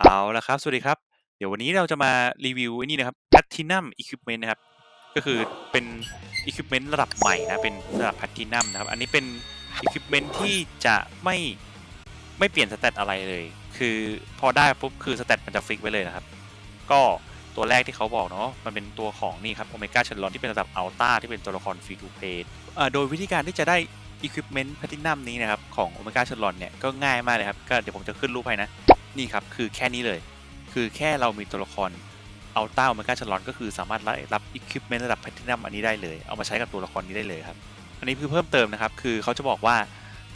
เอาละครับ สวัสดีครับ เดี๋ยววันนี้เราจะมารีวิวไอ้นี่นะครับ Platinum Equipment นะครับ ก็คือเป็น Equipment ระดับใหม่นะ เป็นระดับ Platinum นะครับ อันนี้เป็น Equipment ที่จะไม่ไม่เปลี่ยนสเตตอะไรเลย คือพอได้ปุ๊บคือสเตตมันจะฟิกไว้เลยนะครับ ก็ตัวแรกที่เขาบอกเนาะ มันเป็นตัวของนี่ครับ Omega c h a n l o n ที่เป็นระดับ Ultra ที่เป็นตัวละคร Free to Play เอ่อโดยวิธีการที่จะได้ Equipment Platinum นี้นะครับของ Omega c h a n l o n เนี่ยก็ง่ายมากเลยครับ ก็เดี๋ยวผมจะขึ้นรูปให้นะ นี่ครับคือแค่นี้เลย คือแค่เรามีตัวละครเอัลต้าโอเมก้าชลอนก็คือสามารถรับอุปกรณ์ระดับแพลตินัมอันนี้ได้เลย เอามาใช้กับตัวละครนี้ได้เลยครับ อันนี้คือเพิ่มเติมนะครับ คือเขาจะบอกว่า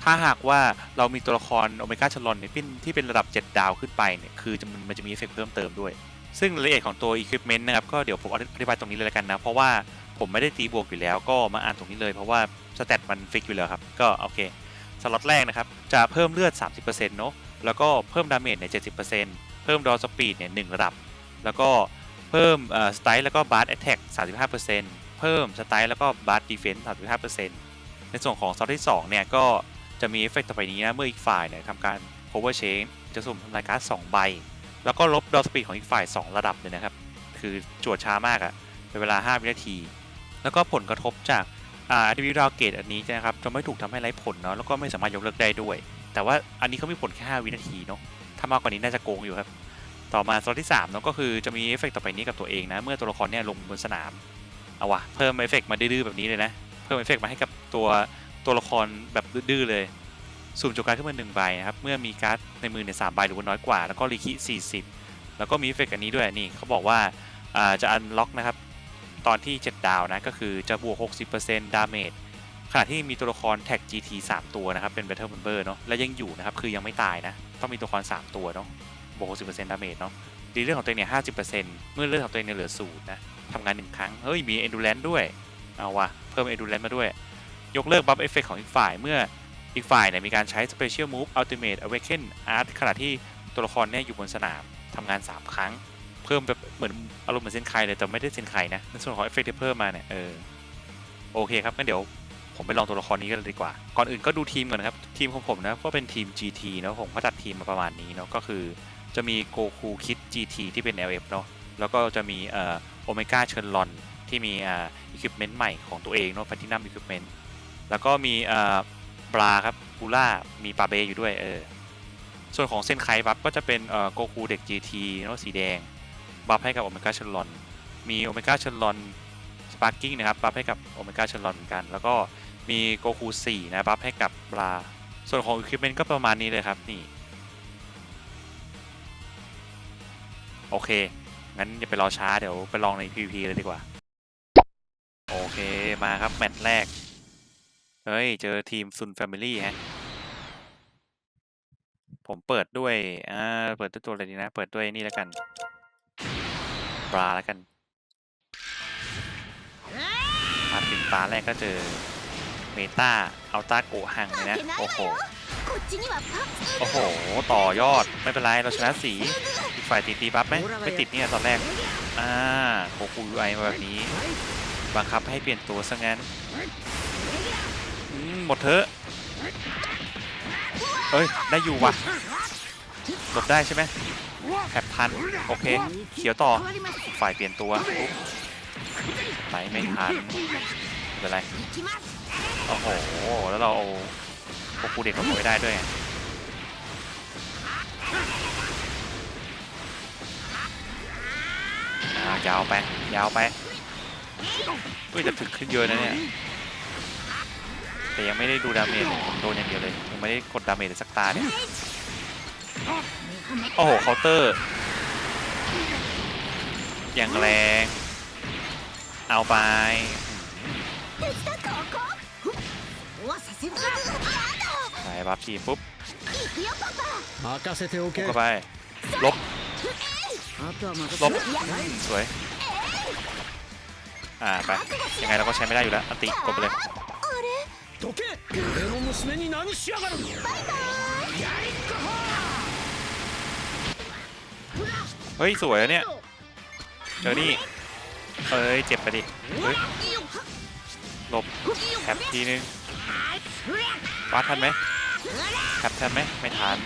ถ้าหากว่าเรามีตัวละครโอเมก้าชลอนเนี่ยที่เป็นระดับ 7 ดาวขึ้นไปเนี่ย คือมันจะมีเอฟเฟกต์เพิ่มเติมด้วย ซึ่งรายละเอียดของตัวอุปกรณ์นะครับ ก็เดี๋ยวผมอธิบายตรงนี้เลยแล้วกันนะ เพราะว่าผมไม่ได้ตีบวกอยู่แล้ว ก็มาอ่านตรงนี้เลย เพราะว่าสเตตมันฟิกอยู่แล้วครับ ก็โอเค สล็อตแรกนะครับ จะเพิ่มเลือด 30%เนาะ แล้วก็เพิ่มดาเมจเนี่ย70%เพิ่มดอสปีดเนี่ยหระดับ แล้วก็เพิ่มสไตล์แล้วก็บาร์ดแอตแทก35%เพิ่มสไตล์แล้วก็บาร์ดดีเฟนส์35%ในส่วนของซอสที่2เนี่ยก็จะมีเอฟเฟกต์ต่อไปนี้นะเมื่ออีกฝ่ายเนี่ยทำการ power change จะสุ่มทำลายการ์ด2ใบ แล้วก็ลบดอสปีดของอีกฝ่าย 2 ระดับเลยนะครับ คือจวดช้ามากอะเป็นเวลา 5 วินาที แล้วก็ผลกระทบจากอ่าดิวิดาวเกตอันนี้นะครับจะไม่ถูกทำให้ไร้ผลเนาะแล้วก็ไม่สามารถยกเลิกได้ด้วย แต่ว่าอันนี้เขามีผลแค่ 5 วินาทีเนาะถ้ามากกว่านี้น่าจะโกงอยู่ครับ ต่อมาสล็อตที่3เนาะก็คือจะมีเอฟเฟกต์ต่อไปนี้กับตัวเองนะ เมื่อตัวละครเนี่ยลงบนสนาม เอาวะเพิ่มเอฟเฟกต์มาดื้อๆแบบนี้เลยนะ เพิ่มเอฟเฟกต์มาให้กับตัวตัวละครแบบดื้อๆเลยสุ่มโจการ์ดขึ้นมาหนึ่งใบนะครับ เมื่อมีการ์ดในมือเนี่ยสามใบหรือว่าน้อยกว่า แล้วก็รีคิ40 แล้วก็มีเอฟเฟกต์อันนี้ด้วยนี่เขาบอกว่าอ่าจะอันล็อกนะครับตอนที่ 7 ดาวนะก็คือจะบวก 60%ดาเมจ ขณะที่มีตัวละครแท็ก GT 3 ตัวนะครับ เป็น Battle Member เนาะและยังอยู่นะครับ คือยังไม่ตายนะ ต้องมีตัวละคร 3 ตัวเนาะบวก60%ดาเมจเนาะดีเรื่องของตัวเองเนี่ย50%เมื่อเลือดของตัวเองเนี่ยเหลือศูนย์นะทำงานหนึ่งครั้ง เฮ้ย มี Endurance ด้วย เอาวะเพิ่ม Endurance มาด้วย ยกเลิกบัฟเอฟเฟกของอีกฝ่ายเมื่ออีกฝ่ายเนี่ยมีการใช้ Special Move Ultimate Awaken Art ขณะที่ตัวละครเนี่ยอยู่บนสนามทำงาน 3 ครั้ง เพิ่มแบบเหมือนอารมณ์เหมือนเซนไคเลยแต่ไม่ได้เซนไคนะในส่วนของเอฟเฟกที่เพิ่มมาเนี่ยเออโอเคครับงั้นเดี๋ยว ผมไปลองตัวละครนี้กันเลยดีกว่า ก่อนอื่นก็ดูทีมก่อนนะครับ ทีมของผมนะก็เป็นทีม GT เนาะผมก็จัดทีมมาประมาณนี้เนาะก็คือจะมีโกคูคิด GT ที่เป็น LF เนาะแล้วก็จะมีเอ่อโอเมก้าเชิญลอนที่มีอ่าอุปกรณ์ใหม่ของตัวเองเนาะพัทินัมอุปกรณ์แล้วก็มีเอ่อบราครับบูล่ามีปลาเบอยู่ด้วยเออส่วนของเซนไคบัฟก็จะเป็นเอ่อโกคูเด็ก GT เนาะสีแดงบัฟให้กับโอเมก้าเชลลอนมีโอเมก้าเชลลอนสปาร์กิ้งนะครับบัฟให้กับโอเมก้าเชลลอนเหมือนกัน แล้วก็ มีโกคู4นะบัฟให้กับบราส่วนของอุปกรณ์ก็ประมาณนี้เลยครับนี่โอเค งั้นอย่าไปรอช้าเดี๋ยวไปลองใน PVP เลยดีกว่า โอเคมาครับ แมตช์แรก เฮ้ย เจอทีมซุนแฟมิลี่ฮะ ผมเปิดด้วย อ่า เปิดด้วยตัวอะไรดีนะ เปิดด้วยนี่แล้วกัน ปลาแล้วกันมาถึงตาแรกก็เจอ เมตาอัลต้าโกหังเลยนะ โอ้โห โอ้โห ต่อยอดไม่เป็นไร เราชนะสี อีกฝ่ายตีตีบัฟไหมไม่ติดเนี่ยตอนแรก อ่าโกคูยูไอมาแบบนี้ บังคับให้เปลี่ยนตัวซะงั้นอืมหมดเถอะเอ้ย ได้อยู่ว่ะหลบได้ใช่ไหมแถบพัน โอเค เขียวต่อ ฝ่ายเปลี่ยนตัวปุ๊บไปไม่ทันไม่เป็นไร โอ้โห แล้วเราเอาโกคูเด็กมาไม่ได้ด้วยอ่ายาวไป ยาวไปเฮ้ยแต่ถึกขึ้นเยอะนะเนี่ย แต่ยังไม่ได้ดูดาเมจผมโดนอย่างเดียวเลย ยังไม่ได้กดดาเมจเลยสักตาเนี่ย โอ้โห เคาน์เตอร์ อย่างแรง เอาไป ไปบัฟทีปุ๊บปุ๊บเทโข้าไป ลบ ลบ สวย อ่า ไป ยังไงเราก็ใช้ไม่ได้อยู่แล้วอัติกดไปเลยเฮ้ย สวยเนี่ย เจอนี่เอ้ย เจ็บไปดิ เฮ้ย หลบแท็ทีนึง ปาดทันไหมแคปทันไหมไม่ทัน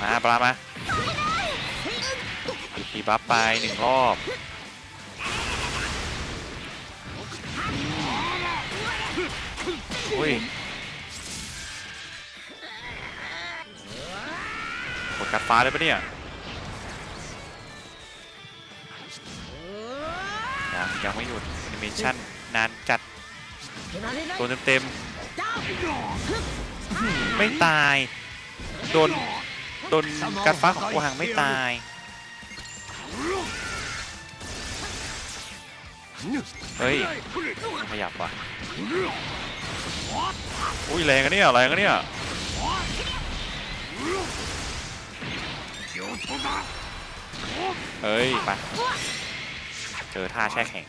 มาปลามาปีบัฟไปหนึ่งรอบอุ้ยกดกัดฟ้าได้ปะเนี่ยยังยังไม่หยุดแอนิเมชั่นนานจัด โดนเต็มๆ ไม่ตาย โดน โดนการฟ้าของโกหังไม่ตาย เฮ้ยไม่ขยับว่ะอุ้ยแรงอะเนี่ยแรงอะเนี่ยเฮ้ยไปเจอท่าแช่แข็ง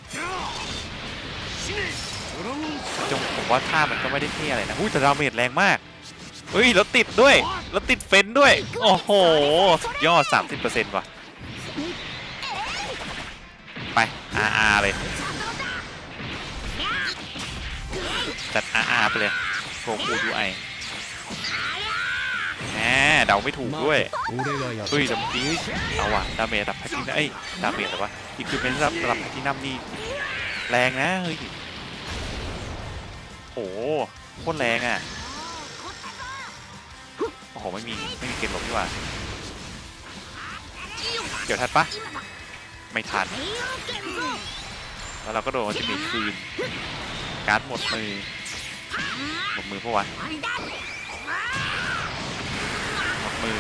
จงผมว่าท่ามันก็ไม่ได้เท่อะไรนะอุ้ยแต่ดาเมจแรงมากเฮ้ยแล้วติดด้วยแล้วติดเฟนด้วย โอ้โหสุดยอด 30%ว่ะ ไปอาอาเลย จัดอาอาไปเลยโคคูดูไอแหมเดาไม่ถูกด้วยเฮ้ยดำปีเอาว่ะดาเมจระดับแพทินัมไอ้ดาเมจแต่ว่าอีกคือเป็นระดับแพทินัมนี่แรงนะเฮ้ย โอ้โหโคตรแรงอะ โอ้โห ไม่มี ไม่มีเกณฑ์หลบนี่หว่า เดี๋ยวทันปะไม่ทัน แล้วเราก็โดนอัลติเมทคืน การ์ดหมดมือ หมดมือเพราะวะหมดมือ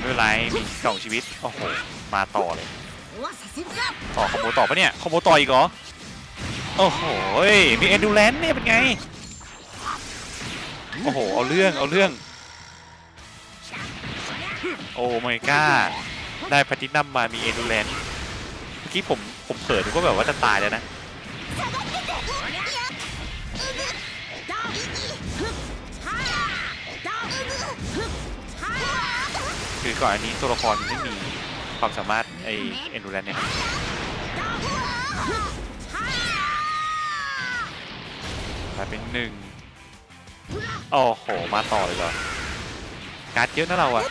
ไม่เป็นไร มีสองชีวิต โอ้โห มาต่อเลย ต่อคอมโบต่อปะเนี่ยคอมโบต่ออีกเหรอ โอ้โหมีเอ็นดูแลนเนี่ยเป็นไง โอ้โห เอาเรื่อง เอาเรื่อง โอ้ไม่กล้า ได้แพลตินัมมามีเอ็นดูแลนเมื่อกี้ผม ผมเผลอดูก็แบบว่าจะตายแล้วนะ คือก่อนอันนี้ตัวละครมันไม่มีความสามารถไอเอ็นดูแลนเนี่ยายเป็นหนึ่งโอ้โห มาต่อเลยเหรอ การ์ดเยอะนะเราอะ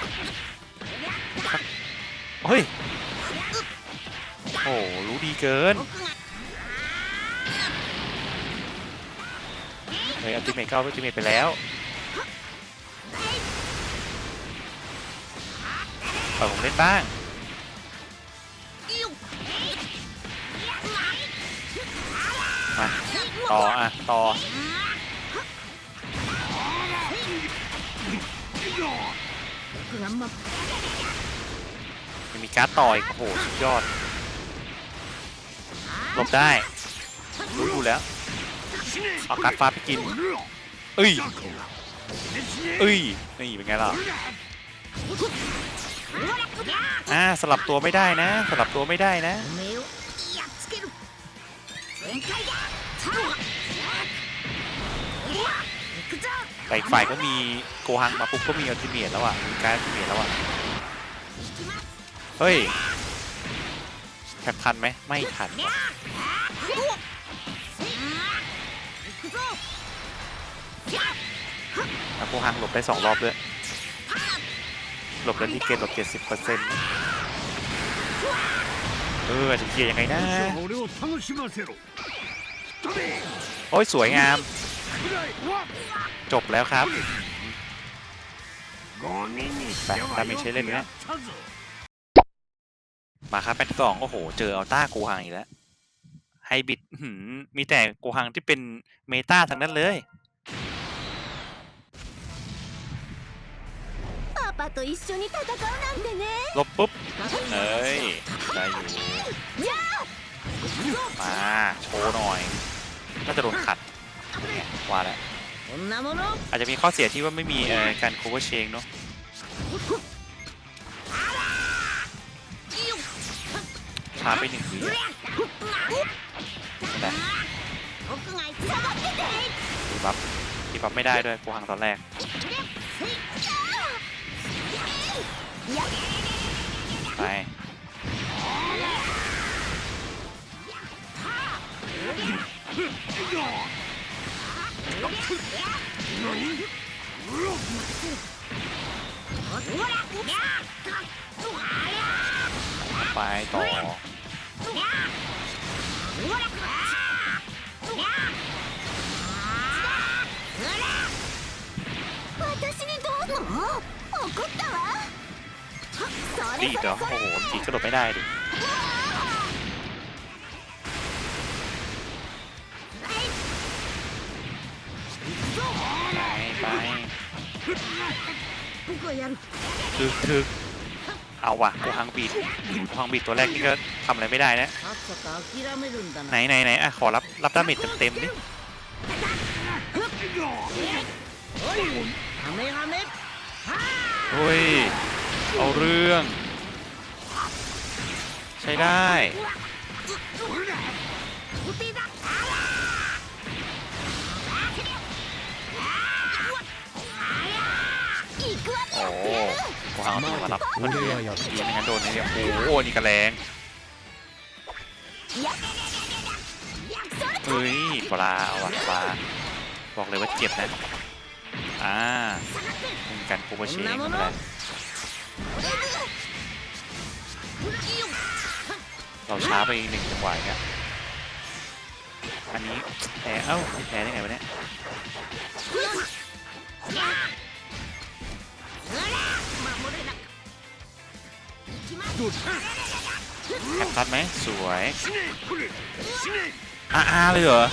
เฮ้ย โอ้โหรู้ดีเกิน เฮ้ยอัลติเมทก็เอาอัลติเมทไปแล้วเออผมเล่นบ้าง มาต่ออะต่อยังมีการ์ดต่ออีกโอ้โหสุดยอดหลบได้รู้อยู่แล้วเอาการ์ดฟ้าไปกินเอ้ยเอ้ยนี่เป็นไงล่ะอ่าสลับตัวไม่ได้นะ สลับตัวไม่ได้นะ แต่อีกฝ่ายก็มีโกฮังมาปุ๊บก็มีอัลติเมตแล้วอะมีการอัลติเมตแล้วอะ เฮ้ยแทบทันไหมไม่ทันแล้วโกฮังหลบได้สองรอบด้วย หลบแล้วที่เกตหลบเจ็สิบเปอร์เซ็นต์เอจะเคลียร์ยังไงนะ โอ้ยสวยงาม จบแล้วครับแต่ไม่ใช่เล่นนี้มาครับแมตช์สองโอ้โห เจออัลต้ากูฮังอีกแล้วไฮบิดมีแต่กูฮังที่เป็นเมตาทั้งนั้นเลยลบปุ๊บเฮ้ยได้อยู่ มาโชว์หน่อยก็จะโดนขัดว่าแล้วอาจจะมีข้อเสียที่ว่าไม่มีการ cover change เนาะพาไปหนึ่งวินะดีบับดีบับไม่ได้ด้วยกูหังตอนแรกไป ไปต่อดีเดี๋ยโอ้โหจีกระโดดไม่ได้ดิ ทึกทึกเอาว่ะกูฮังบีดกูฮังบีดตัวแรกนี่ก็ทำอะไรไม่ได้นะ ไหนไหนไหนอะขอรับรับดาเมจเต็มเต็มดิเฮ้ย เอาเรื่อง ใช้ได้ โอ้พวกเราเอาตัวมารับมันเรียนไม่งั้นโดนเนี่ยโอ้โหนี่กระแรงเฮ้ยปลาอวัตปลาบอกเลยว่าเจ็บนะอ่ากันคูเปอระเชงนั่นะเราช้าไปหนึ่งจังหวะเนี่ยอันนี้แพ้เอ้าแพ้ได้ไงวะเนี่ย แคปตัดไหมสวยอาอาเลยเหรอ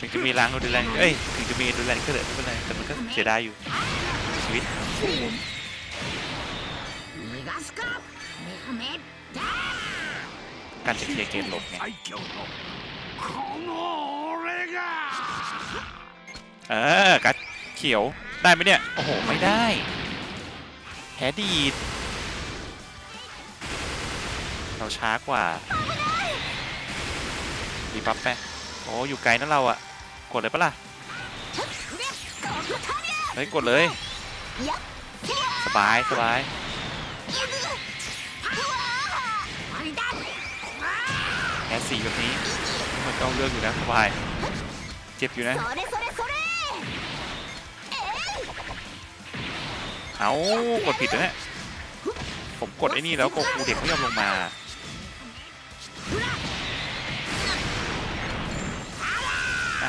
ถึงจะมีล้างดูแลนเอ้ยถึงจะมีดูแลนก็เถอะไม่เป็นไรแต่มันก็เสียดายอยู่ชีวิตการจะเคลียร์เกมหลบเนี่ยเออการเขียวได้ไหมเนี่ย โอ้โห ไม่ได้แพ้ดี เราช้ากว่ารีบัฟไปโอ้อยู่ไกลนั่เราอะกดเลยปะล่ะเฮ้ยกดเลย สบายสบายแค่สี่แบบนี้มันต้องเลือกอยู่นะสบาย เจ็บอยู่นะ เอากดผิดนะเนี่ยผมกดไอ้นี่แล้วโกคูเด็กไม่ยอมลงมา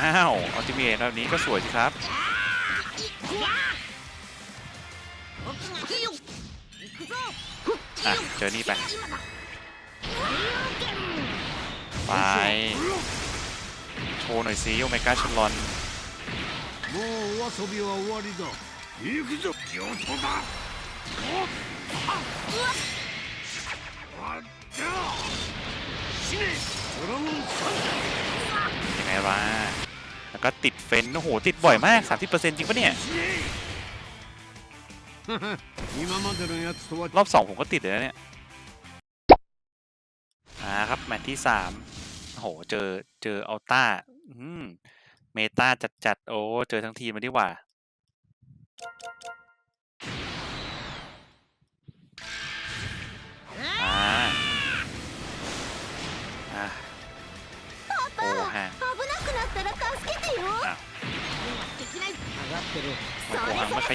อ้าวอัลติเมทแบบนี้ก็สวยสิครับ อะ เจอนี่ไป ไป โชว์หน่อยสิโอเมกาชลอนยังไงวะ แล้วก็ติดเฟนโอ้โห ติดบ่อยมาก 30%จริงปะเนี่ย รอบ 2 ผมก็ติดเลยนเนี่ยอ่าครับ แมตที่ 3 โอ้โห เจอเจออัลต้าเมตาจัดจัดโอ้ เจอทั้งทีมมาดีกว่า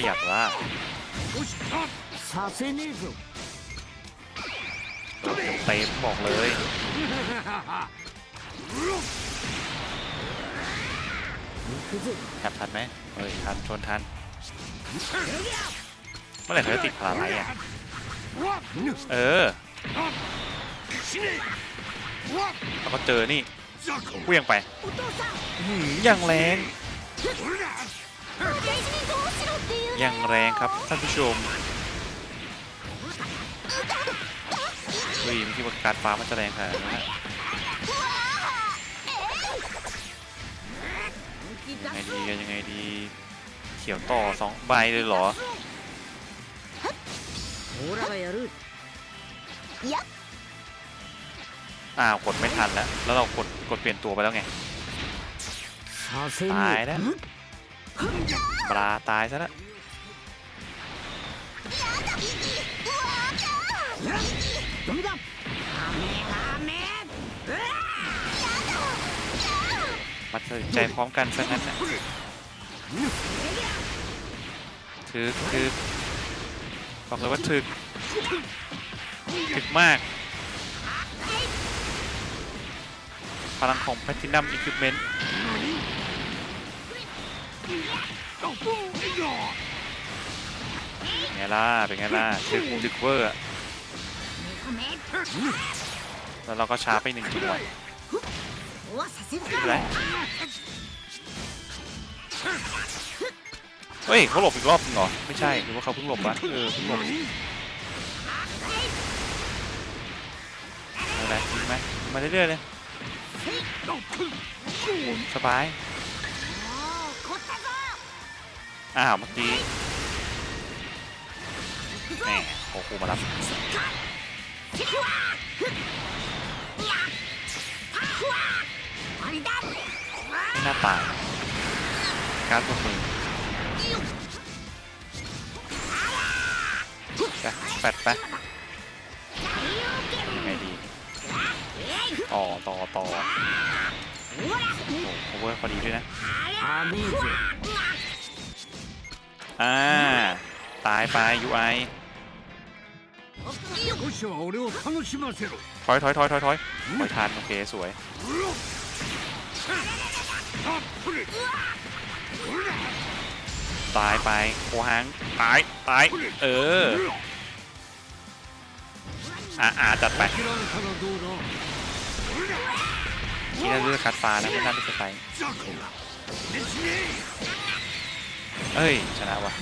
ยับว่าเต็มบอกเลยทันทันไหมเฮ้ยทันชนทัน เมื่อไหร่เขาจะติดพลาไรอะ เออแล้วก็เจอนี่เวียงไป อย่างแรง อย่างแรงครับท่านผู้ชมวิ่งที่คิดว่การฟ้ามันจะแรงขนาดนั้ะยังไงดีกันยังไงดี เขียวต่อสองใบเลยเหรออ้าวกดไม่ทันแล้วแล้วเรากดกดเปลี่ยนตัวไปแล้วไงตายแล้ว ปลาตายซะนะมัดใจพร้อมกันซะงั้นะถึกถึกบอกเลยว่าถึกถึกมาก พลังของแพทินัมอิคิวเมนต์ เป็ไงล่ะ เป็นไงล่ะดึกดึกเวอร์อแล้วเราก็ช้าไปหนึ่งจังหวะอะไรเฮ้ยเขาหลบอีกรอบเหรอ ไม่ใช่หรือว่าเขาเพิ่งหลบวะเออเพิ่งหลบอะไรยิงไหมมาเรื่อยๆเลยสบาย อ้าวเมื่อกี้แหมโคคูมาลับหน้าต่าการพวกมึงไแปดไปยังไงดีต่อต่อต่อโอ้โหเวอร์พอดีด้วยนะ่า ตายไปยูไอถอยถอยถอยถอยถอยไม่ทันโอเค สวย ตายไปโคฮังตาย ตาย เอออ่าจัดไปนี่น่าจะคัดฟ้านะไม่น่าจะไป เอ้ย ชนะวะ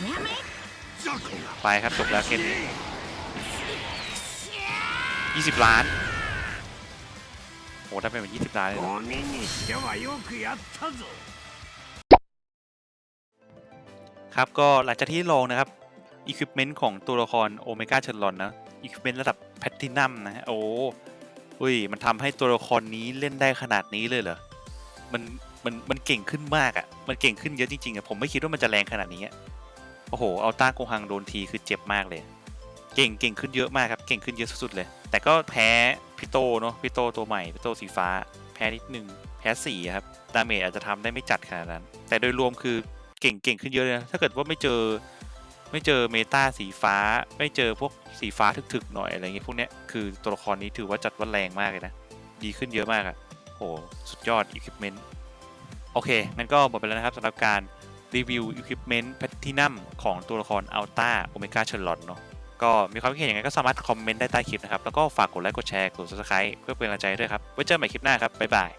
ไปครับจบแล้วเกมนี้ยี่สิบล้านโอ้ถ้าเป็นแบบยี่สิบล้านเลยครับก็หลังจากที่ลองนะครับอุปกรณ์ของตัวละครโอเมก้าเชนลอนนะอุปกรณ์ระดับแพทินัมนะโอ้อุ้ยมันทำให้ตัวละครนี้เล่นได้ขนาดนี้เลยเหรอมัน มันมันเก่งขึ้นมากอะ่ะ มันเก่งขึ้นเยอะจริงๆอะ่ะผมไม่คิดว่ามันจะแรงขนาดนี้อะโอ้โหเอาต้าโกฮังโดนทีคือเจ็บมากเลย เก่งเก่งขึ้นเยอะมากครับ เก่งขึ้นเยอะสุดๆเลย แต่ก็แพ้พี่โตเนาะพี่โตตัวใหม่พี่โตสีฟ้า แพ้นิดนึงแพ้สี่ครับดาเมจอาจจะทำได้ไม่จัดขนาดนั้น แต่โดยรวมคือเก่งเก่งขึ้นเยอะเลยนะถ้าเกิดว่าไม่เจอไม่เจอเมตาสีฟ้า ไม่เจอพวกสีฟ้าถึกๆหน่อยอะไรเงี้ยพวกเนี้ยคือตัวละครนี้ถือว่าจัดว่าแรงมากเลยนะ ดีขึ้นเยอะมากอะโหสุดยอด Equipment โอเค งั้นก็หมดไปแล้วนะครับสำหรับการรีวิว Equipment Platinum ของตัวละครอัลต้าโอเมก้าเชิญลอนเนาะก็มีความคิดเห็นยังไงก็สามารถคอมเมนต์ได้ใต้คลิปนะครับ แล้วก็ฝากกดไลค์กดแชร์กด subscribe เพื่อเป็นกำลังใจด้วยครับ ไว้เจอกันใหม่คลิปหน้าครับ บ๊ายบาย